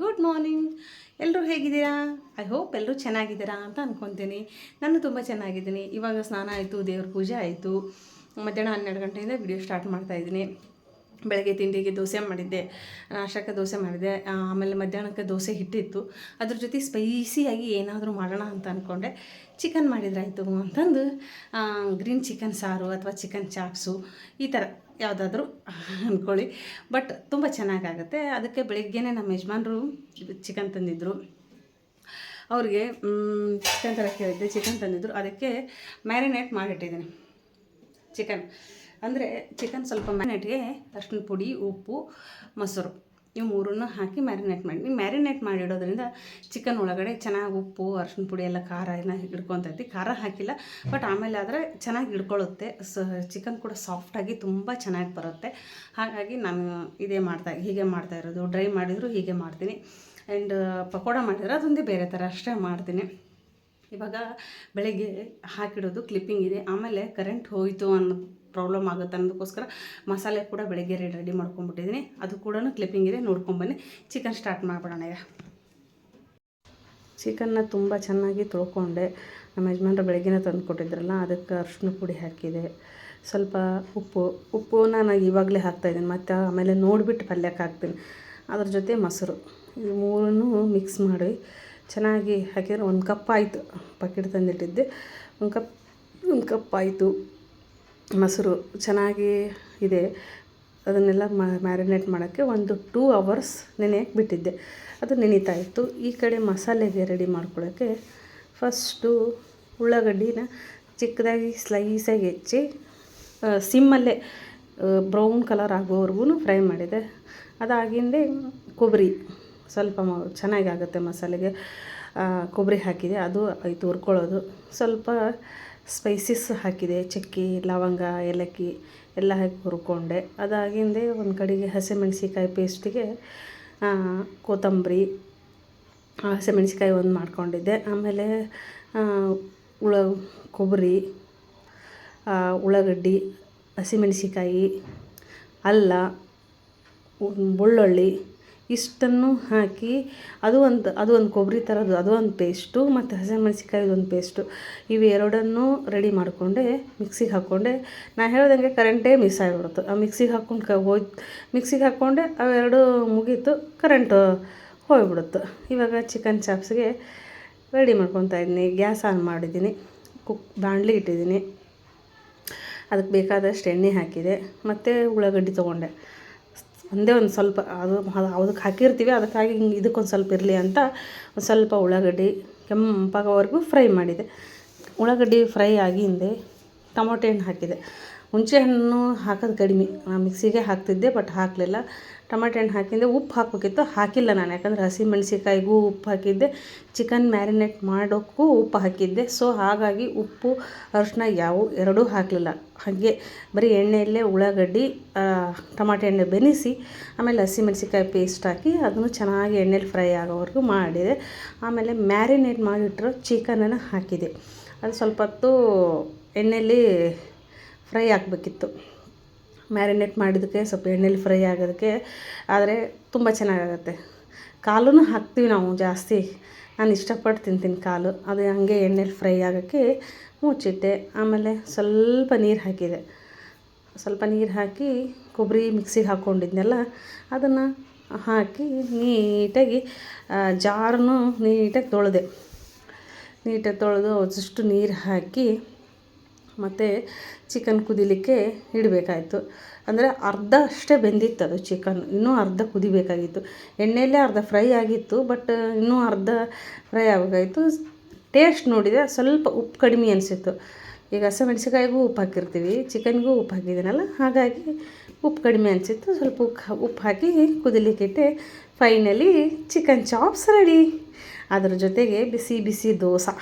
Good morning ಎಲ್ಲರೂ ಹೇಗಿದ್ದೀರಾ? I hope ಎಲ್ಲರೂ ಚೆನ್ನಾಗಿದ್ದೀರಾ ಅಂತ ಅಂದ್ಕೊತೀನಿ ನಾನು ತುಂಬ ಚೆನ್ನಾಗಿದ್ದೀನಿ. ಇವಾಗ ಸ್ನಾನ ಆಯಿತು, ದೇವ್ರ ಪೂಜೆ ಆಯಿತು. ಮಧ್ಯಾಹ್ನ ಹನ್ನೆರಡು ಗಂಟೆಯಿಂದ ವಿಡಿಯೋ ಸ್ಟಾರ್ಟ್ ಮಾಡ್ತಾಯಿದ್ದೀನಿ ಬೆಳಗ್ಗೆ ತಿಂಡಿಗೆ ದೋಸೆ ಮಾಡಿದ್ದೆ ನಾಷ್ಟಕ್ಕೆ ದೋಸೆ ಮಾಡಿದೆ ಆಮೇಲೆ ಮಧ್ಯಾಹ್ನಕ್ಕೆ ದೋಸೆ ಹಿಟ್ಟಿತ್ತು. ಅದ್ರ ಜೊತೆ ಸ್ಪೈಸಿಯಾಗಿ ಏನಾದರೂ ಮಾಡೋಣ ಅಂತ ಅಂದ್ಕೊಂಡೆ ಚಿಕನ್ ಮಾಡಿದ್ರಾಯ್ತು ಅಂತಂದು ಗ್ರೀನ್ ಚಿಕನ್ ಸಾರು ಅಥವಾ ಚಿಕನ್ ಚಾಪ್ಸು ಈ ಥರ ಯಾವುದಾದ್ರೂ ಅಂದ್ಕೊಳ್ಳಿ ಬಟ್ ತುಂಬ ಚೆನ್ನಾಗಾಗುತ್ತೆ. ಅದಕ್ಕೆ ಬೆಳಿಗ್ಗೆನೇ ನಮ್ಮ ಯಜಮಾನರು ಚಿಕನ್ ತಂದಿದ್ದರು ಅವ್ರಿಗೆ ಚಿಕನ್ ಥರ ಕೇಳಿದ್ದೆ ಚಿಕನ್ ತಂದಿದ್ದರು ಅದಕ್ಕೆ ಮ್ಯಾರಿನೇಟ್ ಮಾಡಿಟ್ಟಿದ್ದೀನಿ. ಚಿಕನ್ ಅಂದರೆ ಚಿಕನ್ ಸ್ವಲ್ಪ ಮ್ಯಾರಿನೇಟ್ಗೆ ಅರ್ಶಿನ ಪುಡಿ, ಉಪ್ಪು, ಮೊಸರು. ಇವು ಮೂರನ್ನು ಹಾಕಿ ಮ್ಯಾರಿನೇಟ್ ಮಾಡಿ. ಮ್ಯಾರಿನೇಟ್ ಮಾಡಿಡೋದ್ರಿಂದ ಚಿಕನ್ ಒಳಗಡೆ ಚೆನ್ನಾಗಿ ಉಪ್ಪು ಅರ್ಶಿನ ಪುಡಿ ಎಲ್ಲ ಖಾರ ಎಲ್ಲ ಹಿಡ್ಕೊತೈತಿ. ಖಾರ ಹಾಕಿಲ್ಲ ಬಟ್ ಆಮೇಲೆ ಆದರೆ ಚೆನ್ನಾಗಿ ಹಿಡ್ಕೊಳ್ಳುತ್ತೆ ಸ ಚಿಕನ್ ಕೂಡ ಸಾಫ್ಟಾಗಿ ತುಂಬ ಚೆನ್ನಾಗಿ ಬರುತ್ತೆ. ಹಾಗಾಗಿ ನಾನು ಇದೇ ಮಾಡ್ತಾ, ಹೀಗೆ ಮಾಡ್ತಾ ಇರೋದು. ಡ್ರೈ ಮಾಡಿದರೂ ಹೀಗೆ ಮಾಡ್ತೀನಿ. ಆ್ಯಂಡ್ ಪಕೋಡ ಮಾಡಿದ್ರೆ ಅದೊಂದೇ ಬೇರೆ ಥರ ಅಷ್ಟೇ ಮಾಡ್ತೀನಿ. ಇವಾಗ ಬೆಳಗ್ಗೆ ಹಾಕಿಡೋದು ಕ್ಲಿಪ್ಪಿಂಗ್ ಇದೆ. ಆಮೇಲೆ ಕರೆಂಟ್ ಹೋಯಿತು ಅನ್ನೋ ಪ್ರಾಬ್ಲಮ್ ಆಗುತ್ತೆ ಅನ್ನೋದಕ್ಕೋಸ್ಕರ ಮಸಾಲೆ ಕೂಡ ಬೆಳಗ್ಗೆ ರೆಡಿ ಮಾಡ್ಕೊಂಡ್ಬಿಟ್ಟಿದ್ದೀನಿ ಅದು ಕೂಡ ಕ್ಲಿಪ್ಪಿಂಗ್ ಇದೆ ನೋಡ್ಕೊಂಬನ್ನಿ ಚಿಕನ್ ಸ್ಟಾರ್ಟ್ ಮಾಡ್ಬಿಡೋಣ ಈಗ. ಚಿಕನ್ನ ತುಂಬ ಚೆನ್ನಾಗಿ ತೊಳ್ಕೊಂಡೆ. ನಮ್ಮ ಯಜಮಾನ್ರು ಬೆಳಗ್ಗೆನೇ ತಂದು ಕೊಟ್ಟಿದ್ರಲ್ಲ, ಅದಕ್ಕೆ ಅರಿಶಿನ ಪುಡಿ ಹಾಕಿದೆ. ಸ್ವಲ್ಪ ಉಪ್ಪು ಉಪ್ಪು ನಾನು ಇವಾಗಲೇ ಹಾಕ್ತಾಯಿದ್ದೀನಿ ಮತ್ತು ಆಮೇಲೆ ನೋಡಿಬಿಟ್ಟು ಪಲ್ಯಕ್ಕೆ ಹಾಕ್ತೀನಿ. ಅದ್ರ ಜೊತೆ ಮೊಸರು. ಇದು ಮೂರನ್ನು ಮಿಕ್ಸ್ ಮಾಡಿ ಚೆನ್ನಾಗಿ ಹಾಕಿದ್ರೆ ಒಂದು ಕಪ್ ಆಯಿತು. ಪಕೆಟ್ ತಂದಿಟ್ಟಿದ್ದೆ. ಒಂದು ಕಪ್ ಒಂದು ಕಪ್ ಆಯಿತು. ಮೊಸರು ಚೆನ್ನಾಗಿ ಇದೆ. ಅದನ್ನೆಲ್ಲ ಮ್ಯಾರಿನೇಟ್ ಮಾಡೋಕ್ಕೆ ಒಂದು ಟೂ ಅವರ್ಸ್ ನೆನೆಯಕ್ಕೆ ಬಿಟ್ಟಿದ್ದೆ. ಅದು ನೆನೀತಾ ಇತ್ತು. ಈ ಕಡೆ ಮಸಾಲೆಗೆ ರೆಡಿ ಮಾಡ್ಕೊಳ್ಳೋಕ್ಕೆ ಫಸ್ಟು ಉಳ್ಳಾಗಡ್ಡಿನ ಚಿಕ್ಕದಾಗಿ ಸ್ಲೈಸಾಗಿ ಹೆಚ್ಚಿ ಸಿಮ್ಮಲ್ಲೇ ಬ್ರೌನ್ ಕಲರ್ ಆಗೋವರೆಗೂ ಫ್ರೈ ಮಾಡಿದೆ. ಅದಾಗಿಂದೆ ಕೊಬ್ಬರಿ ಸ್ವಲ್ಪ ಚೆನ್ನಾಗಿ ಆಗುತ್ತೆ ಮಸಾಲೆಗೆ. ಕೊಬ್ಬರಿ ಹಾಕಿದೆ. ಅದು ಆಯ್ತು ಹುರ್ಕೊಳ್ಳೋದು ಸ್ವಲ್ಪ ಸ್ಪೈಸಿಸ್ ಹಾಕಿದೆ. ಚಕ್ಕೆ, ಲವಂಗ, ಏಲಕ್ಕಿ ಎಲ್ಲ ಹಾಕಿ ಹುರ್ಕೊಂಡೆ. ಅದಾಗಿಂದೆ ಒಂದು ಕಡೆಗೆ ಹಸಿಮೆಣ್ಸಿಕಾಯಿ ಪೇಸ್ಟಿಗೆ ಕೊತ್ತಂಬರಿ ಹಸಿಮೆಣ್ಸಿಕಾಯಿ ಒಂದು ಮಾಡ್ಕೊಂಡಿದ್ದೆ. ಆಮೇಲೆ ಉಳ ಕೊಬ್ಬರಿ ಉಳ್ಳಾಗಡ್ಡಿ ಹಸಿಮೆಣ್ಸಿಕಾಯಿ ಅಲ್ಲ ಬೆಳ್ಳುಳ್ಳಿ ಇಷ್ಟನ್ನು ಹಾಕಿ ಅದು ಒಂದು ಅದು ಒಂದು ಕೊಬ್ಬರಿ ಥರದ್ದು, ಅದು ಒಂದು ಪೇಸ್ಟು, ಮತ್ತು ಹಸಿಮೆಣ್ಸಿಕಾಯಿ ಒಂದು ಪೇಸ್ಟು. ಇವು ಎರಡನ್ನೂ ರೆಡಿ ಮಾಡಿಕೊಂಡೆ, ಮಿಕ್ಸಿಗೆ ಹಾಕ್ಕೊಂಡೆ ನಾನು ಹೇಳ್ದಂಗೆ ಕರೆಂಟೇ ಮಿಸ್ ಆಗಿಬಿಡ್ತು ಆ ಮಿಕ್ಸಿಗೆ ಹಾಕ್ಕೊಂಡು ಕ, ಹೋಯ್, ಮಿಕ್ಸಿಗೆ ಹಾಕ್ಕೊಂಡೆ ಅವೆರಡು ಮುಗೀತು ಕರೆಂಟು ಹೋಗ್ಬಿಡುತ್ತೆ. ಇವಾಗ ಚಿಕನ್ ಚಾಪ್ಸ್ಗೆ ರೆಡಿ ಮಾಡ್ಕೊತಾ ಇದ್ದೀನಿ. ಗ್ಯಾಸ್ ಆನ್ ಮಾಡಿದ್ದೀನಿ. ಕುಕ್ ಬಾಣಲಿ ಇಟ್ಟಿದ್ದೀನಿ. ಅದಕ್ಕೆ ಬೇಕಾದಷ್ಟು ಎಣ್ಣೆ ಹಾಕಿದೆ. ಮತ್ತು ಉಳ್ಳಾಗಡ್ಡಿ ತೊಗೊಂಡೆ. ಒಂದೇ ಒಂದು ಸ್ವಲ್ಪ ಅದು ಅದು ಅದಕ್ಕೆ ಹಾಕಿರ್ತೀವಿ, ಅದಕ್ಕಾಗಿ ಹಿಂಗೆ ಇದಕ್ಕೊಂದು ಸ್ವಲ್ಪ ಇರಲಿ ಅಂತ ಒಂದು ಸ್ವಲ್ಪ ಉಳ್ಳಾಗಡ್ಡಿ ಕೆಂಪಾಗೋವರೆಗೂ ಫ್ರೈ ಮಾಡಿದೆ. ಉಳ್ಳಾಗಡ್ಡಿ ಫ್ರೈ ಆಗಿಂದೆ ಟೊಮೊಟೆ ಹಣ್ಣು ಹಾಕಿದೆ. ಹುಣಸೆ ಹಣ್ಣು ಹಾಕೋದು ಕಡಿಮೆ. ಮಿಕ್ಸಿಗೆ ಹಾಕ್ತಿದ್ದೆ ಬಟ್ ಹಾಕಲಿಲ್ಲ. ಟಮಾಟೆ ಹಣ್ಣು ಹಾಕಿದ್ದೆ, ಉಪ್ಪು ಹಾಕಬೇಕಿತ್ತು. ಹಾಕಿಲ್ಲ ನಾನು, ಯಾಕಂದರೆ ಹಸಿಮೆಣ್ಸಿಕಾಯಿಗೂ ಉಪ್ಪು ಹಾಕಿದ್ದೆ. ಚಿಕನ್ ಮ್ಯಾರಿನೇಟ್ ಮಾಡೋಕ್ಕೂ ಉಪ್ಪು ಹಾಕಿದ್ದೆ. ಸೊ ಹಾಗಾಗಿ ಉಪ್ಪು ಅರಿಶಿನ ಯಾವ ಎರಡೂ ಹಾಕಲಿಲ್ಲ. ಹಾಗೆ ಬರೀ ಎಣ್ಣೆಯಲ್ಲೇ ಉಳ್ಳಾಗಡ್ಡಿ ಟಮಾಟೆ ಎಣ್ಣೆ ಬೆನೆಸಿ, ಆಮೇಲೆ ಹಸಿಮೆಣ್ಸಿಕಾಯಿ ಪೇಸ್ಟ್ ಹಾಕಿ ಅದನ್ನು ಚೆನ್ನಾಗಿ ಎಣ್ಣೆಲಿ ಫ್ರೈ ಆಗೋವರೆಗೂ ಮಾಡಿದೆ. ಆಮೇಲೆ ಮ್ಯಾರಿನೇಟ್ ಮಾಡಿಟ್ಟಿರೋ ಚಿಕನನ್ನು ಹಾಕಿದೆ. ಅದು ಸ್ವಲ್ಪ ಹೊತ್ತು ಎಣ್ಣೆಯಲ್ಲಿ ಫ್ರೈ ಆಗಬೇಕಿತ್ತು. ಮ್ಯಾರಿನೇಟ್ ಮಾಡಿದ್ದಕ್ಕೆ ಸ್ವಲ್ಪ ಎಣ್ಣೆಲಿ ಫ್ರೈ ಆಗೋದಕ್ಕೆ, ಆದರೆ ತುಂಬ ಚೆನ್ನಾಗಾಗತ್ತೆ. ಕಾಲೂ ಹಾಕ್ತೀವಿ ನಾವು ಜಾಸ್ತಿ. ನಾನು ಇಷ್ಟಪಟ್ಟು ತಿಂತೀನಿ ಕಾಲು. ಅದು ಹಂಗೆ ಎಣ್ಣೆಲಿ ಫ್ರೈ ಆಗೋಕ್ಕೆ ಮುಚ್ಚಿಟ್ಟೆ. ಆಮೇಲೆ ಸ್ವಲ್ಪ ನೀರು ಹಾಕಿದೆ. ಸ್ವಲ್ಪ ನೀರು ಹಾಕಿ ಕೊಬ್ಬರಿ ಮಿಕ್ಸಿಗೆ ಹಾಕ್ಕೊಂಡಿದ್ನೆಲ್ಲ, ಅದನ್ನು ಹಾಕಿ ನೀಟಾಗಿ ಜಾರನ್ನು ನೀಟಾಗಿ ತೊಳೆದೆ. ನೀಟಾಗಿ ತೊಳೆದು ಅದಷ್ಟು ನೀರು ಹಾಕಿ ಮತ್ತು ಚಿಕನ್ ಕುದಿಲಿಕ್ಕೆ ಇಡಬೇಕಾಯ್ತು. ಅಂದರೆ ಅರ್ಧ ಅಷ್ಟೇ ಬೆಂದಿತ್ತು ಅದು ಚಿಕನ್ ಇನ್ನೂ ಅರ್ಧ ಕುದಿಬೇಕಾಗಿತ್ತು. ಎಣ್ಣೆಯಲ್ಲೇ ಅರ್ಧ ಫ್ರೈ ಆಗಿತ್ತು ಬಟ್ ಇನ್ನೂ ಅರ್ಧ ಫ್ರೈ ಆಗಬೇಕಾಗಿತ್ತು ಟೇಸ್ಟ್ ನೋಡಿದರೆ ಸ್ವಲ್ಪ ಉಪ್ಪು ಕಡಿಮೆ ಅನಿಸಿತ್ತು. ಈಗ ಹಸಿಮೆಣ್ಸಿಕಾಯಿಗೂ ಉಪ್ಪು ಹಾಕಿರ್ತೀವಿ ಚಿಕನ್ಗೂ ಉಪ್ಪು ಹಾಕಿದ್ದೀನಲ್ಲ, ಹಾಗಾಗಿ ಉಪ್ಪು ಕಡಿಮೆ ಅನಿಸಿತ್ತು. ಸ್ವಲ್ಪ ಉಪ್ಪು ಉಪ್ಪು ಹಾಕಿ ಕುದಿಲಿಕ್ಕಿಟ್ಟೆ ಫೈನಲಿ ಚಿಕನ್ ಚಾಪ್ಸ್ ರೆಡಿ ಅದರ ಜೊತೆಗೆ ಬಿಸಿ ಬಿಸಿ ದೋಸೆ.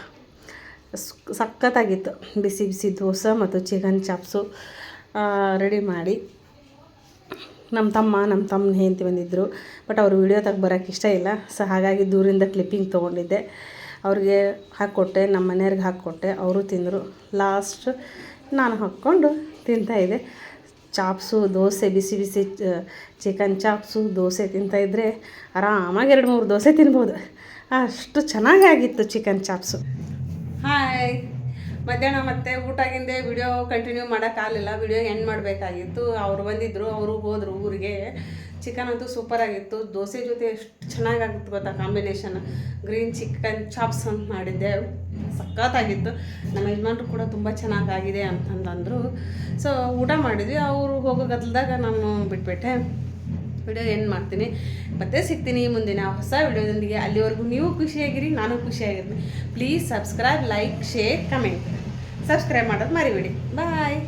ಸಖತ್ತಾಗಿತ್ತು ಬಿಸಿ ಬಿಸಿ ದೋಸೆ ಮತ್ತು ಚಿಕನ್ ಚಾಪ್ಸು ರೆಡಿ ಮಾಡಿ. ನಮ್ಮ ತಮ್ಮ ನಮ್ಮ ತಮ್ಮ ಹೆಂಡತಿ ಬಂದಿದ್ದರು ಬಟ್ ಅವ್ರು ತಗ ಬರೋಕ್ಕೆ ಇಷ್ಟ ಇಲ್ಲ. ಸೊ ಹಾಗಾಗಿ ದೂರಿಂದ ಕ್ಲಿಪ್ಪಿಂಗ್ ತೊಗೊಂಡಿದ್ದೆ. ಅವ್ರಿಗೆ ಹಾಕ್ಕೊಟ್ಟೆ ನಮ್ಮ ಮನೆಯವ್ರಿಗೆ ಹಾಕ್ಕೊಟ್ಟೆ ಅವರು ತಿಂದರು. ಲಾಸ್ಟ್ ನಾನು ಹಾಕ್ಕೊಂಡು ತಿಂತಾಯಿದ್ದೆ ಚಾಪ್ಸು ದೋಸೆ, ಬಿಸಿ ಬಿಸಿ ಚಿಕನ್ ಚಾಪ್ಸು ದೋಸೆ ತಿಂತಾಯಿದ್ರೆ ಆರಾಮಾಗಿ ಎರಡು ಮೂರು ದೋಸೆ ತಿನ್ಬೋದು. ಅಷ್ಟು ಚೆನ್ನಾಗಾಗಿತ್ತು ಚಿಕನ್ ಚಾಪ್ಸು ಹಾಯ್ ಮಧ್ಯಾಹ್ನ ಮತ್ತೆ ಊಟಾಗಿಂದೆ ವಿಡಿಯೋ ಕಂಟಿನ್ಯೂ ಮಾಡೋಕ್ಕಾಗಲಿಲ್ಲ ವಿಡಿಯೋ ಎಂಡ್ ಮಾಡಬೇಕಾಗಿತ್ತು. ಅವ್ರು ಬಂದಿದ್ದರು ಅವರು ಹೋದರು ಊರಿಗೆ. ಚಿಕನ್ ಅಂತೂ ಸೂಪರಾಗಿತ್ತು ದೋಸೆ ಜೊತೆ ಎಷ್ಟು ಚೆನ್ನಾಗಾಗಿತ್ತು ಗೊತ್ತಾ ಕಾಂಬಿನೇಷನ್ ಗ್ರೀನ್ ಚಿಕನ್ ಚಾಪ್ಸ್ ಅಂತ ಮಾಡಿದ್ದೆ. ಸಖತ್ತಾಗಿತ್ತು. ನಮ್ಮ ಯಜಮಾನ್ರು ಕೂಡ ತುಂಬ ಚೆನ್ನಾಗಾಗಿದೆ ಅಂತಂದಂದರು. ಸೊ ಊಟ ಮಾಡಿದ್ವಿ. ಅವರು ಹೋಗೋ ಗದ್ದಲ್ದಾಗ ನಾನು ಬಿಟ್ಬಿಟ್ಟೆ. ವಿಡಿಯೋ ಏನು ಮಾಡ್ತೀನಿ. ಮತ್ತೆ ಸಿಗ್ತೀನಿ ಮುಂದಿನ ಹೊಸ ವಿಡಿಯೋದೊಂದಿಗೆ. ಅಲ್ಲಿವರೆಗೂ ನೀವು ಖುಷಿಯಾಗಿರಿ, ನಾನು ಖುಷಿಯಾಗಿರ್ತೀನಿ. Please subscribe like share comment subscribe ಮಾಡೋದು ಮರಿಬೇಡಿ. ಬಾಯ್